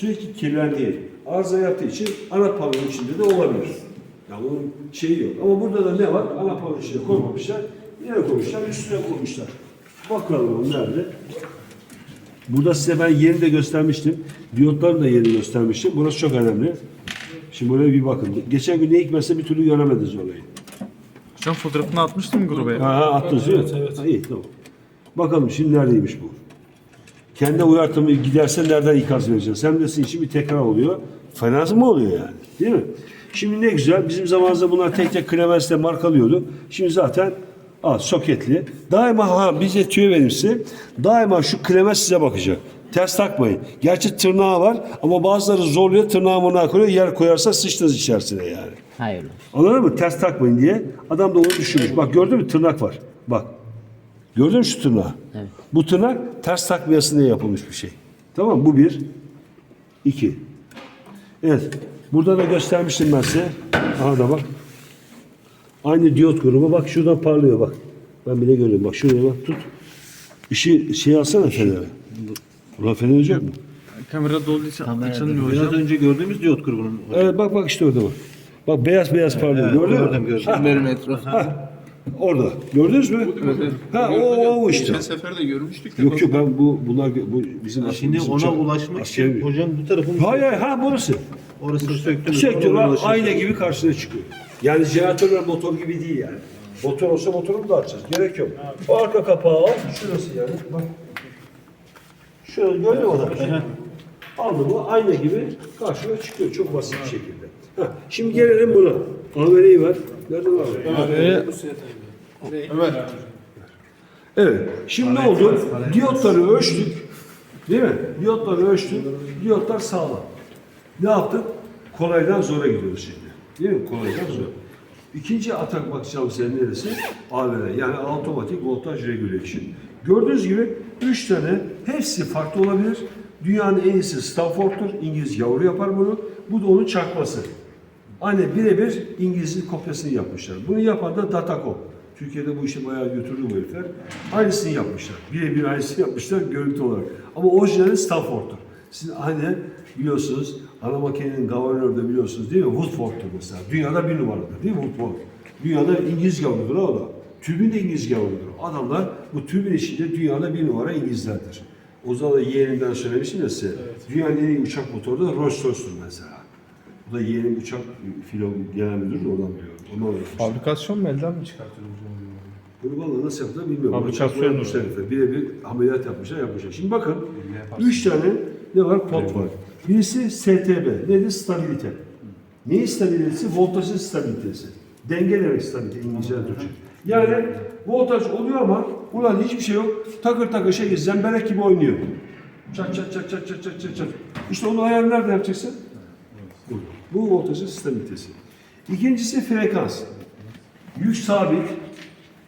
sürekli kirlendiği, arıza yaptığı için ana pavyonun içinde de olabilir. Yani onun şeyi yok. Ama burada da ne var? Ana pavyonun içine koymamışlar. Yine koymuşlar, üstüne koymuşlar. Bakalım o nerede? Burada size ben yerini de göstermiştim. Diyotların da yerini göstermiştim. Burası çok önemli. Şimdi buraya bir bakın. Geçen gün ne hikmetse bir türlü göremediniz orayı. Hocam fotoğrafını atmıştım gruba ya. Ha, ha attınız değil mi? Evet, iyi tamam. Bakalım şimdi neredeymiş bu? Kendi uyartımı giderse nereden ikaz vereceğiz? Hem de sizin için bir tekrar oluyor. Fena mı oluyor yani? Değil mi? Şimdi ne güzel. Bizim zamanımızda bunlar tek tek klemensle markalıyordu. Şimdi zaten Aa, soketli. Daima ha bize tüyo verim size. Daima şu klemens size bakacak. Ters takmayın. Gerçi tırnağı var ama bazıları zorluyor tırnağı mırnağı koyuyor. Yer koyarsa sıçtınız içerisine yani. Hayırlı. Anladın mı? Ters takmayın diye. Adam da onu düşünmüş. Bak gördün mü tırnak var. Bak. Gördün mü şu tırnağı? Evet. Bu tırnak ters takmayasın diye yapılmış bir şey. Tamam mı? Bu bir. iki. Evet. Burada da göstermiştim ben size. Aha da bak. Aynı diyot grubu. Bak şuradan parlıyor bak. Ben bile görüyorum. Bak şuraya bak tut. İşi şey alsana feneri. Ulan fener olacak mı? Kamera dolduğu için açılmıyor Biraz hocam. önce gördüğümüz diyot grubunun. Evet bak bak işte orada bak. Bak beyaz beyaz parlıyor. Gördün gördüm, mü? gördüm. Benim etrafı. Orada. Gördünüz mü? Ha o, o işte. Geçen sefer de görmüştük de. Yok yok ben bu bunlar bu bizim Şimdi bizim ona çok- ulaşmak askeri için bir- hocam bu tarafın Hayır hayır ha burası. orası söktünüz. Sektör Ona var ulaşmak- ayna gibi karşına çıkıyor. Yani jeneratörler motor gibi değil yani. Motor olsa motoru da açacağız. Gerek yok. O arka kapağı al. Şurası yani. Bak. Şöyle gördün mü adam? Aldı bu ayna gibi karşına çıkıyor. Çok basit bir şekilde. Heh, Şimdi gelelim buna. Avereyi ver. Nerede var? Ömer. Evet. Şimdi ne oldu? Diyotları ölçtük. Değil mi? Diyotları ölçtük. Diyotlar sağlam. Ne yaptık? Kolaydan zora gidiyoruz şimdi. Değil mi? Kolaydan zora. İkinci atak bakacağımız yer neresi? AVR. Yani Automatic Voltage Regulation. Gördüğünüz gibi üç tane hepsi farklı olabilir. Dünyanın en iyisi Stanford'tur. İngiliz yavru yapar bunu. Bu da onun çakması. Aynı birebir İngiliz'in kopyasını yapmışlar. Bunu yapan da Datacom. Türkiye'de bu işi bayağı götürdü bu herifler. Aynısını yapmışlar. Birebir aynısını yapmışlar görüntü olarak. Ama orijinali Stanford'tur. Sizin aynı biliyorsunuz ana makinenin gavernörü de biliyorsunuz değil mi? Woodford'tur mesela. Dünyada bir numaradır değil mi Woodford? Dünyada İngiliz gavurdur ha o da. Tübün de İngiliz gavurdur. Adamlar bu tübün işinde dünyada bir numara İngilizlerdir. O zaman da yeğenimden söylemiştim ya size. Dünyanın en iyi uçak motoru da Rolls Royce'tur mesela. Bu da yeğenim uçak filo genel müdür de oradan biliyorum. Ondan öğrenmiştim. Fabrikasyon mu elden mi çıkartıyor hocam? Bunu vallahi nasıl yaptılar bilmiyorum. Fabrikasyon herifler. Birebir ameliyat yapmışlar, yapmışlar. Şimdi bakın, üç tane ne var? Pot var. Birisi STB, nedir? Stabilite. Neyin stabilitesi? Voltajın stabilitesi. Denge demek stabilite İngilizce'de Türkçe. Yani voltaj oluyor ama ulan hiçbir şey yok. Takır takır şey zemberek gibi oynuyor. Çat çat çat çat çat çat çat. İşte onu ayarı nerede yapacaksın? Bu voltajın stabilitesi. İkincisi frekans. Yük sabit.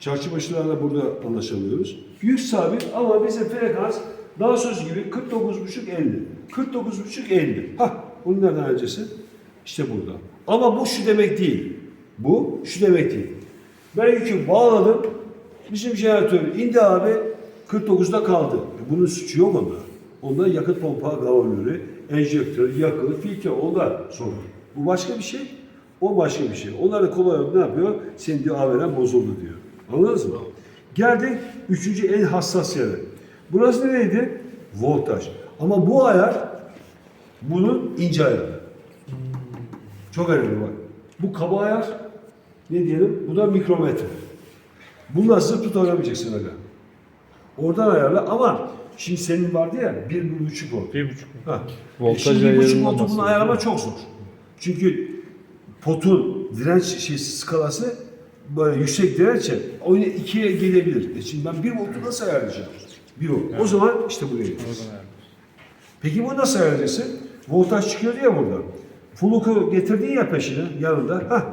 Çarşı başlarla burada anlaşamıyoruz. Yük sabit ama bizim frekans daha söz gibi 49,5 50. 49,5 50. Hah bunu nereden alacaksın? İşte burada. Ama bu şu demek değil. Bu şu demek değil. Ben yükü bağladım. Bizim jeneratör indi abi 49'da kaldı. E bunun suçu yok onda. Onda yakıt pompa gavurları, enjektör, yakıt, filtre onlar sorun. Bu başka bir şey. O başka bir şey. Onlar da kolay ne yapıyor? Senin diyor AVR'n bozuldu diyor. Anladınız mı? Geldik üçüncü en hassas yere. Burası neydi? Voltaj. Ama bu ayar bunun ince ayarı. Çok önemli bak. Bu kaba ayar ne diyelim? Bu da mikrometre. Bununla zıp tut oynamayacaksın aga. Oradan ayarla ama şimdi senin vardı ya bir, bir buçuk volt. Bir buçuk. Ha. Voltaj Şimdi bir buçuk voltu bunu ayarlama çok zor. Çünkü potun direnç şeysi skalası böyle yüksek dirençe oyuna ikiye gelebilir. E şimdi ben bir voltu nasıl ayarlayacağım? Bir volt. O zaman işte buraya gideceğiz. Peki bu nasıl ayarlayacaksın? Voltaj çıkıyor diye burada. Fluku getirdin ya peşine yanında. Hah.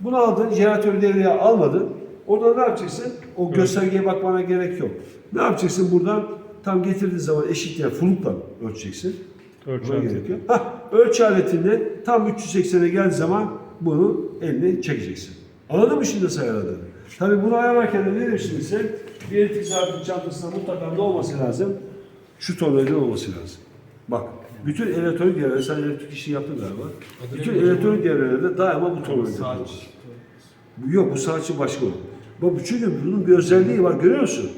Bunu aldın, jeneratörü devreye almadın. Orada ne yapacaksın? O göstergeye bakmana gerek yok. Ne yapacaksın buradan? Tam getirdiğin zaman eşitleyen flukla ölçeceksin. Ölçü Buna aleti. gerek yok. Hah, ölçü aletinde tam 380'e geldiği zaman bunu eline çekeceksin. Anladın mı şimdi nasıl ayarladığını? Tabii bunu ayarlarken de ne demiştim size? Bir elektrik saati çantasında mutlaka ne olması lazım? Şu tornavida olması lazım. Bak Bütün elektronik devreler, sen elektrik işi yaptın galiba. Bütün elektronik devrelerde daima bu tornavida kullanılır. Bu Yok bu saatçi başka o. Bak bu çünkü bunun bir özelliği var görüyor musun?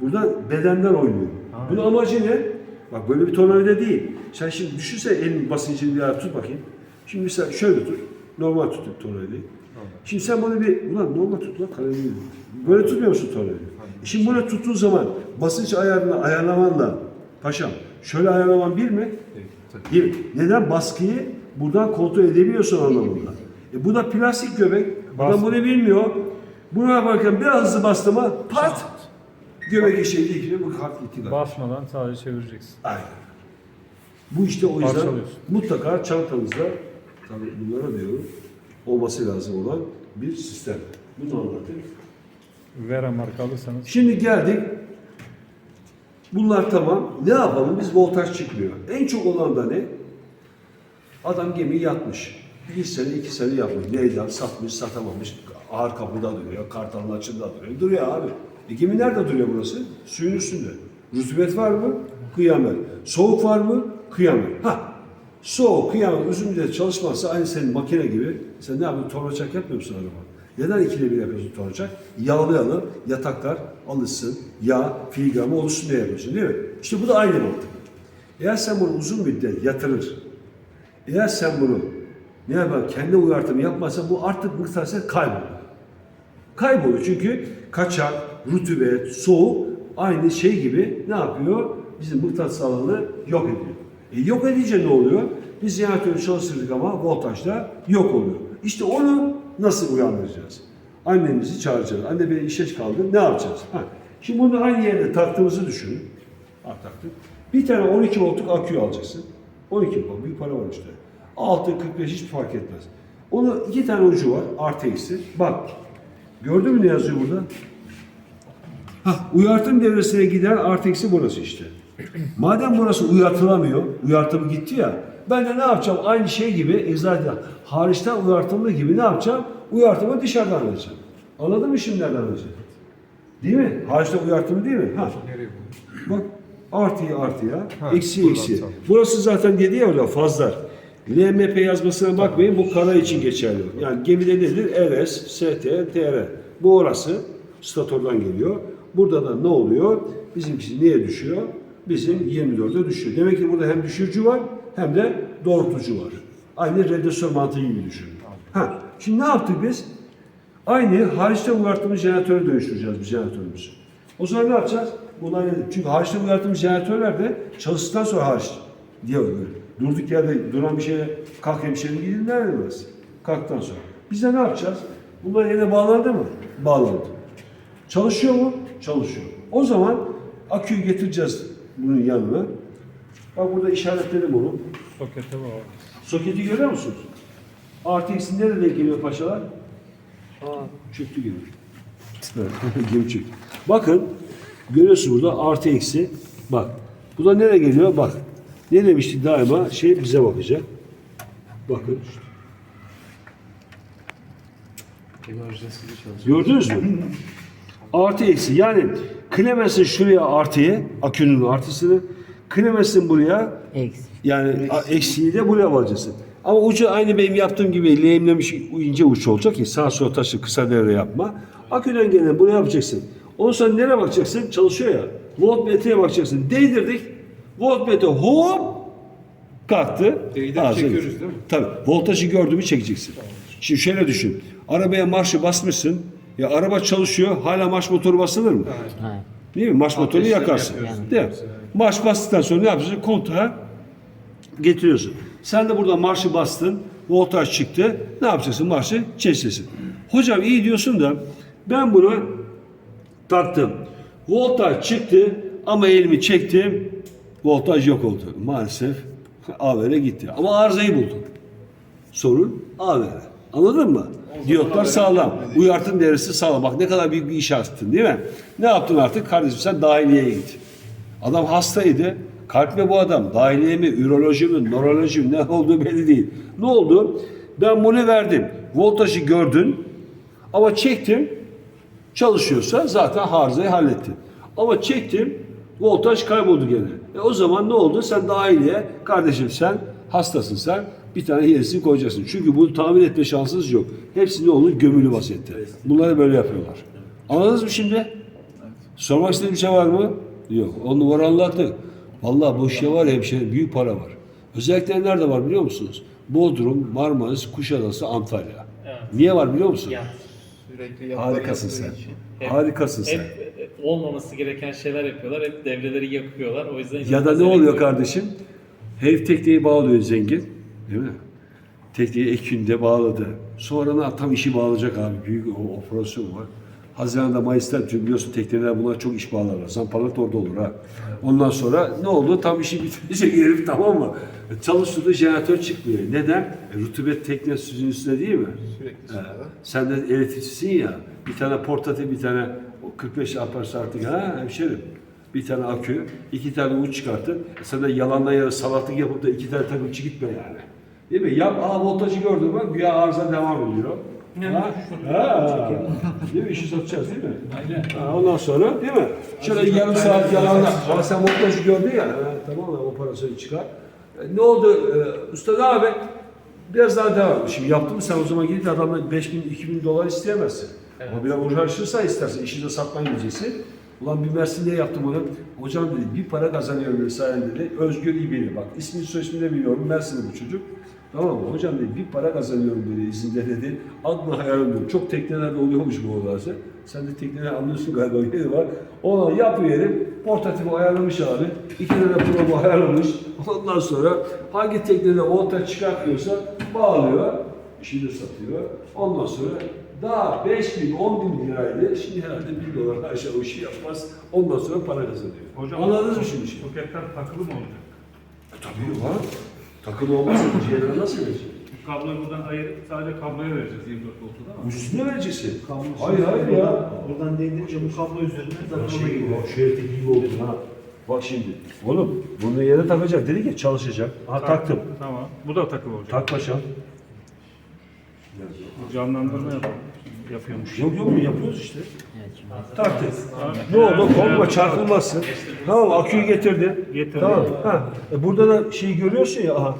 Burada bedenden oynuyor. Bunun amacı ne? Bak böyle bir tornavida değil. Sen şimdi düşünsene elin basıncını bir ara tut bakayım. Şimdi mesela şöyle tut. Normal tut tornavidayı. Şimdi sen bunu bir, ulan normal tut lan kalemi. Böyle tutmuyor musun tornavidayı? E Şimdi bunu tuttuğun zaman basınç ayarını ayarlamanla paşam şöyle ayarlaman bir mi? Bir. Neden? Baskıyı buradan kontrol edebiliyorsun anlamında. E bu da plastik göbek. Adam bunu bilmiyor. Buna yaparken biraz hızlı bastı mı pat! Göbek eşeği gibi bu kart gitti. Basmadan sadece çevireceksin. Aynen. Bu işte o yüzden mutlaka çantanızda tabii bunlara diyorum olması lazım olan bir sistem. Bunu anlatayım. Vera marka alırsanız Şimdi geldik. Bunlar tamam. Ne yapalım? Biz voltaj çıkmıyor. En çok olan da ne? Adam gemiyi yatmış. Bir sene, iki sene yapmış. Neyden satmış, satamamış. Ağır kapıda duruyor, kartalın açında duruyor. Duruyor abi. E gemi nerede duruyor burası? Suyun üstünde. Rutubet var mı? Kıyamet. Soğuk var mı? Kıyamet. Ha. Soğuk, kıyamet, müddet çalışmazsa aynı senin makine gibi. Sen ne yapıyorsun? Tornacak yapmıyor musun araba? Neden ikide bir yapıyorsun tornacak? Yağlayalım, yataklar alışsın, yağ, filigramı oluşsun diye yapıyorsun değil mi? İşte bu da aynı mantık. Eğer sen bunu uzun müddet yatırır, eğer sen bunu ne yapar, kendi uyartımı yapmazsan bu artık mıknatıs kaybolur. Kayboluyor çünkü kaçak, rutubet, soğuk aynı şey gibi ne yapıyor? Bizim mıknatıs alanı yok ediyor. E yok edince ne oluyor? Biz jeneratörü çalıştırdık ama voltajda yok oluyor. İşte onu nasıl uyandıracağız? Annemizi çağıracağız. Anne beni işe kaldı. Ne yapacağız? Ha. Şimdi bunu aynı yerde taktığımızı düşünün. Ha, taktık. Bir tane 12 voltluk akü alacaksın. 12 volt. Büyük para var işte. 6, 45 hiç fark etmez. Onun iki tane ucu var. Artı eksi. Bak. Gördün mü ne yazıyor burada? Hah, uyartım devresine giden artı eksi burası işte. Madem burası uyartılamıyor, uyartımı gitti ya, ben de ne yapacağım? Aynı şey gibi, eczacıda hariçten uyartımlı gibi ne yapacağım? Uyartımı dışarıdan alacağım. Anladın mı şimdi nereden alacağım? Değil mi? Hariçten uyartımı değil mi? Ha. Bak artıyı artıya, eksi eksi. Burası zaten dedi ya hocam fazlar. LMP yazmasına bakmayın bu kara için geçerli. Yani gemide nedir? RS, ST, TR. Bu orası statordan geliyor. Burada da ne oluyor? Bizimkisi neye düşüyor? Bizim 24'e düşüyor. Demek ki burada hem düşürücü var hem de doğrultucu var. Aynı redyasyon mantığı gibi düşünün. Ha, şimdi ne yaptık biz? Aynı hariçten uyarttığımız jeneratöre dönüştüreceğiz biz jeneratörümüzü. O zaman ne yapacağız? Bunlar? Çünkü hariçten uyarttığımız jeneratörler de çalıştıktan sonra hariç diye böyle. Durduk yerde duran bir şeye kalk hemşerim gidin demez. Kalktıktan sonra. Biz de ne yapacağız? Bunlar yerine bağlandı mı? Bağlandı. Çalışıyor mu? Çalışıyor. O zaman aküyü getireceğiz bunun yanına. Bak burada işaretledim onu. sokete var. Soketi görüyor musunuz? Artı eksi nerede geliyor paşalar? Aa, çöktü. Evet, gemi çöktü. Bakın, görüyorsunuz burada artı eksi. Bak, bu da nereye geliyor? Bak, ne demiştik daima? Şey bize bakacak. Bakın. Gördünüz mü? Artı eksi. Yani Klemens'in şuraya artıyı, akünün artısını, Klemens'in buraya Eksi. yani eksiği de buraya alacaksın. Ama ucu aynı benim yaptığım gibi lehimlemiş ince uç olacak ki sağ sol taşı kısa devre yapma. Aküden gelen buraya yapacaksın. Ondan sonra nereye bakacaksın? Çalışıyor ya. Voltmetreye bakacaksın. Değdirdik. Voltmetre hop kalktı. Çekiyoruz gitti. değil mi? Tabii. Voltajı gördüğümü çekeceksin. Şimdi şöyle düşün. Arabaya marşı basmışsın. Ya araba çalışıyor. Hala marş motoru basılır mı? Hayır. Değil mi? Marş motorunu yakarsın. yapıyorsun. Değil mi? Marş bastıktan sonra ne yapacaksın? Kontağı getiriyorsun. Sen de burada marşı bastın. Voltaj çıktı. Ne yapacaksın? Marşı çekeceksin. Hocam iyi diyorsun da ben bunu taktım. Voltaj çıktı ama elimi çektim. Voltaj yok oldu. Maalesef AVR gitti. Ama arızayı buldum. Sorun AVR. Anladın mı? Diyotlar sağlam. Uyartım devresi sağlam. Bak ne kadar büyük bir iş yaptın değil mi? Ne yaptın artık? Kardeşim sen dahiliyeye git. Adam hastaydı. Kalp mi bu adam? Dahiliye mi? Üroloji mi? Nöroloji mi? Ne olduğu belli değil. Ne oldu? Ben bunu verdim. Voltajı gördün. Ama çektim. Çalışıyorsa zaten arızayı hallettin. Ama çektim. Voltaj kayboldu gene. E o zaman ne oldu? Sen de aileye, kardeşim sen hastasın sen, bir tane yenisini koyacaksın. Çünkü bunu tahmin etme şansınız yok. Hepsi ne olur? Gömülü vaziyette. Bunları böyle yapıyorlar. Anladınız mı şimdi? Sormak istediğim bir şey var mı? Yok. On numara anlattık. Vallahi bu işe var ya hemşehrim büyük para var. Özellikle nerede var biliyor musunuz? Bodrum, Marmaris, Kuşadası, Antalya. Niye var biliyor musun? Ya. Sürekli Harikasın sen. yaptığı için. Hep- Harikasın sen. Hep olmaması gereken şeyler yapıyorlar. Hep devreleri yakıyorlar. O yüzden Ya da ne oluyor kardeşim? Herif tekneyi bağlıyor zengin. Değil mi? Tekneyi Ekim'de bağladı. Sonra ne tam işi bağlayacak abi. Büyük o, operasyon var. Haziran'da Mayıs'ta biliyorsun tekneler bunlar çok iş bağlarlar. Zamparalık da orada olur ha. Ondan sonra ne oldu? Tam işi bitirecek herif tamam mı? Çalıştırdı jeneratör çıkmıyor. Neden? E, rutubet tekne süzün üstünde değil mi? Sürekli sırada. Sen de elektrikçisin ya. Bir tane portatif, bir tane o 45 amper saatlik ha hemşerim. Bir tane akü, iki tane uç çıkartın. E Sen de yalandan yere salaklık yapıp da iki tane takımçı gitme yani. Değil mi? Yap, aa voltajı gördün mü? Güya arıza devam ediyor. Ha? Ha. Değil mi? İşi satacağız değil mi? Aynen. Ha, ondan sonra değil mi? Şöyle yarım saat yalanla. Ama sen voltajı gördün ya. Ha, tamam mı? Operasyonu çıkar. E, ne oldu? E, usta ne abi? Biraz daha devam. Şimdi yaptın mı sen o zaman gidip adamdan 5000 2000 dolar isteyemezsin. Ama biraz uğraşırsa istersen işini de gideceksin. Ulan bir Mersin niye yaptım onu? Hocam dedi bir para kazanıyorum sayende dedi. Özgür İbeli bak ismini soy ismini de biliyorum. Mersin'de bu çocuk. Tamam mı? Hocam dedi bir para kazanıyorum dedi izinde dedi. Aklı hayalim diyor. Çok teknelerde oluyormuş bu olaylar. Sen de tekneleri anlıyorsun galiba. Yeri var. Ona yapıyor herif. Portatifi ayarlamış abi. İki tane programı ayarlamış. Ondan sonra hangi teknede voltaj çıkartıyorsa bağlıyor. işini satıyor. Ondan sonra daha 5 bin, 10 bin liraydı. Şimdi herhalde 1000 dolar aşağı o işi yapmaz. Ondan sonra para kazanıyor. Hocam, Anladınız mı şimdi? işi? Soketler takılı mı olacak? E, Tabii var. Takım olmazsa bu ciğerleri nasıl verecek? Kabloyu buradan ayırıp sadece kabloya vereceğiz 24 voltu değil mi? Üstüne vereceksin. Hayır hayır ya. Buradan değdirince bu kablo üzerinden giriyor. bak şu etek gibi oldu ha. Bak şimdi. Oğlum bunu yere takacak. Dedi ki çalışacak. Ha taktım. Tamam. Bu da takılı olacak. Tak paşam. Canlandırma yapalım. Yapıyormuş. Yok yok mu yapıyoruz işte. Taktık. Ne oldu? Komba çarpılmasın. Tamam aküyü getirdi. Getirdi. Tamam. Ha. E burada da şeyi görüyorsun ya. Aha.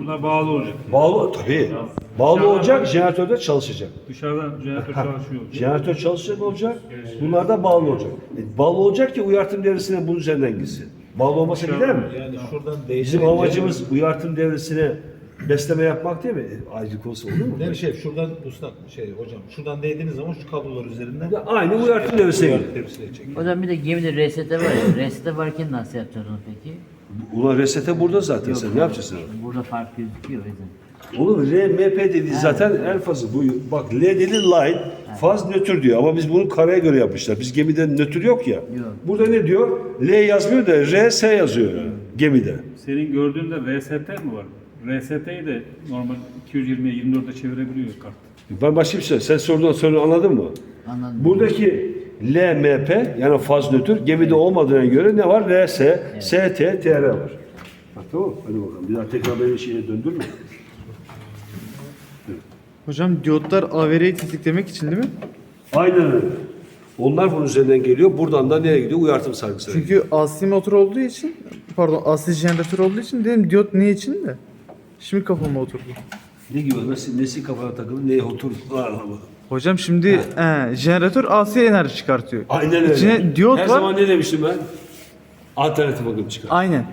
Buna bağlı olacak. Bağlı tabii. Bağlı olacak, jeneratörde çalışacak. Dışarıdan jeneratör çalışıyor. Jeneratör çalışacak olacak, bunlar da bağlı olacak. E, bağlı olacak ki uyartım devresine bunun üzerinden gitsin. Bağlı olmasa gider mi? Yani şuradan Bizim amacımız uyartım devresine besleme yapmak değil mi? Ayrıca olsa olur mu? Mi şey şuradan usta şey hocam şuradan değdiğiniz zaman şu kablolar üzerinden Ya Aynı uyartım devresine uyarı gidiyor. tepsiye çekiyor. Hocam bir de gemide RST var ya. RST varken nasıl yapacağız onu peki? Ulan resete burada zaten sen ne yapacaksın? Burada fark gözüküyor o yüzden. Oğlum RMP dediği zaten en fazla bu. Bak L dedi line, faz nötr diyor ama biz bunu kareye göre yapmışlar. Biz gemide nötr yok ya. Burada ne diyor? L yazmıyor da RS yazıyor gemide. Senin gördüğünde VST mi var? RST'yi de normal 220'ye 24'e çevirebiliyor kart. Ben başka bir şey. Sen sorduğun soruyu anladın mı? Anladım. Buradaki LMP yani faz nötr gemide olmadığına göre ne var? RS, ST, TR var. Bak tamam Hadi bakalım. Bir daha tekrar beni şeye döndürme. Hocam diyotlar AVR'yi tetiklemek için değil mi? Aynen öyle. Onlar bunun üzerinden geliyor. Buradan da nereye gidiyor? Uyartım sargısına. Çünkü asli motor olduğu için, pardon asli jeneratör olduğu için dedim diyot ne için de. Şimdi kafama oturdu. Ne gibi? Nasıl, nesi kafana takılı, neye oturdu? Anlamadım. Hocam şimdi he, jeneratör AC enerji çıkartıyor. Aynen öyle. İçine diyot Her var. zaman ne demiştim ben? Alternatif akım çıkar. Aynen.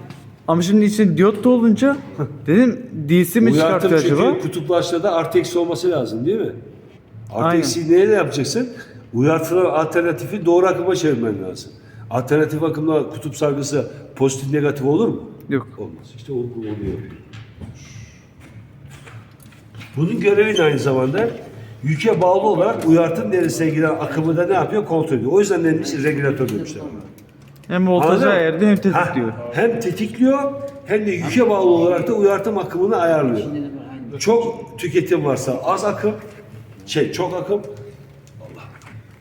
Ama şimdi içinde diyot da olunca dedim DC mi Uyartım çıkartıyor çünkü acaba? kutuplaşlarda artı eksi olması lazım değil mi? Artı Aynen. eksiyi neyle yapacaksın? Uyartılar alternatifi doğru akıma çevirmen lazım. Alternatif akımla kutup sargısı pozitif negatif olur mu? Yok. Olmaz. İşte o onu yapıyor. Bunun görevi de aynı zamanda yüke bağlı olarak uyartım derisine giren akımı da ne yapıyor? Kontrol ediyor. O yüzden demiş regülatör demişler. Hem voltajı ayarda hem Ha, tetikliyor. hem tetikliyor hem de yüke bağlı olarak da uyartım akımını ayarlıyor. Çok tüketim varsa az akım, şey çok akım.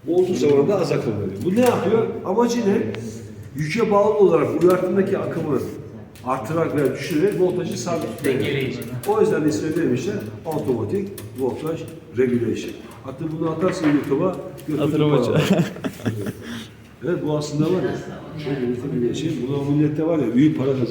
Olduğu zaman da az akım veriyor. Bu ne yapıyor? Amacı ne? Yüke bağlı olarak uyartımdaki akımı artırarak veya düşürerek voltajı sabitliyor. O yüzden de ismini demişler otomatik voltaj regulation. Hatta bunu atarsın YouTube'a. Atırım Evet bu aslında var ya. Çok üretim bir şey. Bu da millette var ya büyük para kazanıyor.